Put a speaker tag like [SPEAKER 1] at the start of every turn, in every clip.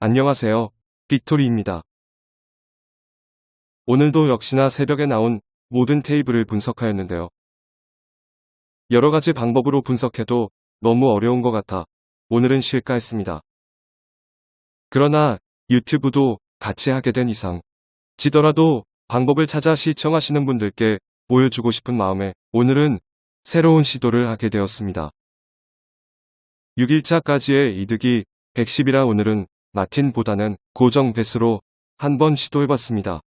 [SPEAKER 1] 안녕하세요. 빅토리입니다. 오늘도 역시나 새벽에 나온 모든 테이블을 분석하였는데요. 여러 가지 방법으로 분석해도 너무 어려운 것 같아 오늘은 쉴까 했습니다. 그러나 유튜브도 같이 하게 된 이상 지더라도 방법을 찾아 시청하시는 분들께 보여주고 싶은 마음에 오늘은 새로운 시도를 하게 되었습니다. 6일차까지의 이득이 110이라 오늘은 마틴보다는 고정 배수로 한번 시도해봤습니다.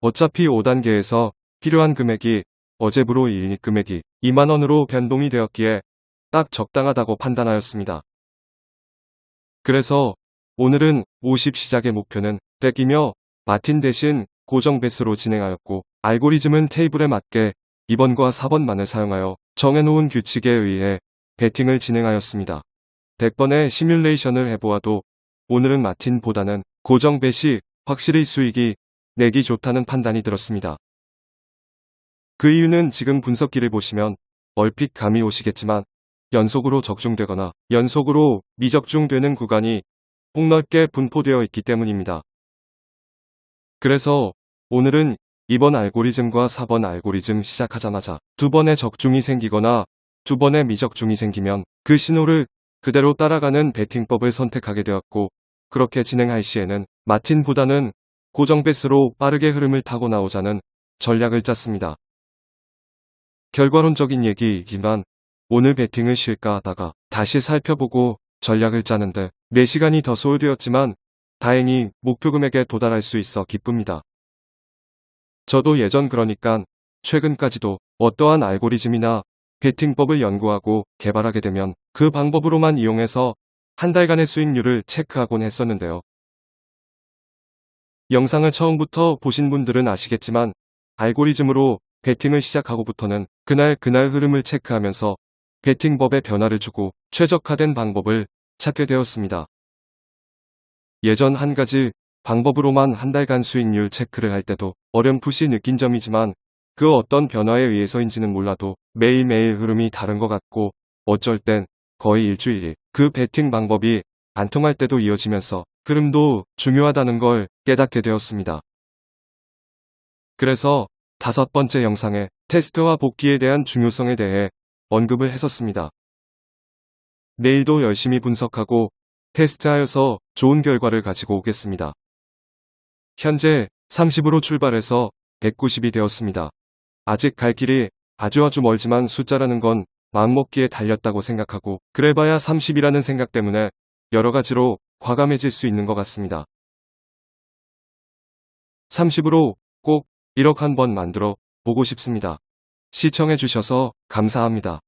[SPEAKER 1] 어차피 5단계에서 필요한 금액이 어제부로 이익 금액이 2만원으로 변동이 되었기에 딱 적당하다고 판단하였습니다. 그래서 오늘은 50 시작의 목표는 100이며 마틴 대신 고정 배수로 진행하였고 알고리즘은 테이블에 맞게 2번과 4번만을 사용하여 정해놓은 규칙에 의해 배팅을 진행하였습니다. 100번의 시뮬레이션을 해보아도 오늘은 마틴보다는 고정 배시 확실히 수익이 내기 좋다는 판단이 들었습니다. 그 이유는 지금 분석기를 보시면 얼핏 감이 오시겠지만 연속으로 적중되거나 연속으로 미적중되는 구간이 폭넓게 분포되어 있기 때문입니다. 그래서 오늘은 2번 알고리즘과 4번 알고리즘 시작하자마자 두 번의 적중이 생기거나 두 번의 미적중이 생기면 그 신호를 그대로 따라가는 배팅법을 선택하게 되었고 그렇게 진행할 시에는 마틴보다는 고정 배스로 빠르게 흐름을 타고 나오자는 전략을 짰습니다. 결과론적인 얘기이지만 오늘 배팅을 쉴까 하다가 다시 살펴보고 전략을 짜는데 4시간이 더 소요되었지만 다행히 목표 금액에 도달할 수 있어 기쁩니다. 저도 예전 그러니깐 최근까지도 어떠한 알고리즘이나 배팅법을 연구하고 개발하게 되면 그 방법으로만 이용해서 한 달간의 수익률을 체크하곤 했었는데요. 영상을 처음부터 보신 분들은 아시겠지만 알고리즘으로 배팅을 시작하고부터는 그날 그날 흐름을 체크하면서 배팅법에 변화를 주고 최적화된 방법을 찾게 되었습니다. 예전 한 가지 방법으로만 한 달간 수익률 체크를 할 때도 어렴풋이 느낀 점이지만 그 어떤 변화에 의해서인지는 몰라도 매일매일 흐름이 다른 것 같고 어쩔 땐 거의 일주일 그 배팅 방법이 안 통할 때도 이어지면서 흐름도 중요하다는 걸 깨닫게 되었습니다. 그래서 다섯 번째 영상에 테스트와 복귀에 대한 중요성에 대해 언급을 했었습니다. 내일도 열심히 분석하고 테스트하여서 좋은 결과를 가지고 오겠습니다. 현재 30으로 출발해서 190이 되었습니다. 아직 갈 길이 아주 아주 멀지만 숫자라는 건 마음먹기에 달렸다고 생각하고 그래봐야 30이라는 생각 때문에 여러 가지로 과감해질 수 있는 것 같습니다. 30으로 꼭 1억 한 번 만들어 보고 싶습니다. 시청해주셔서 감사합니다.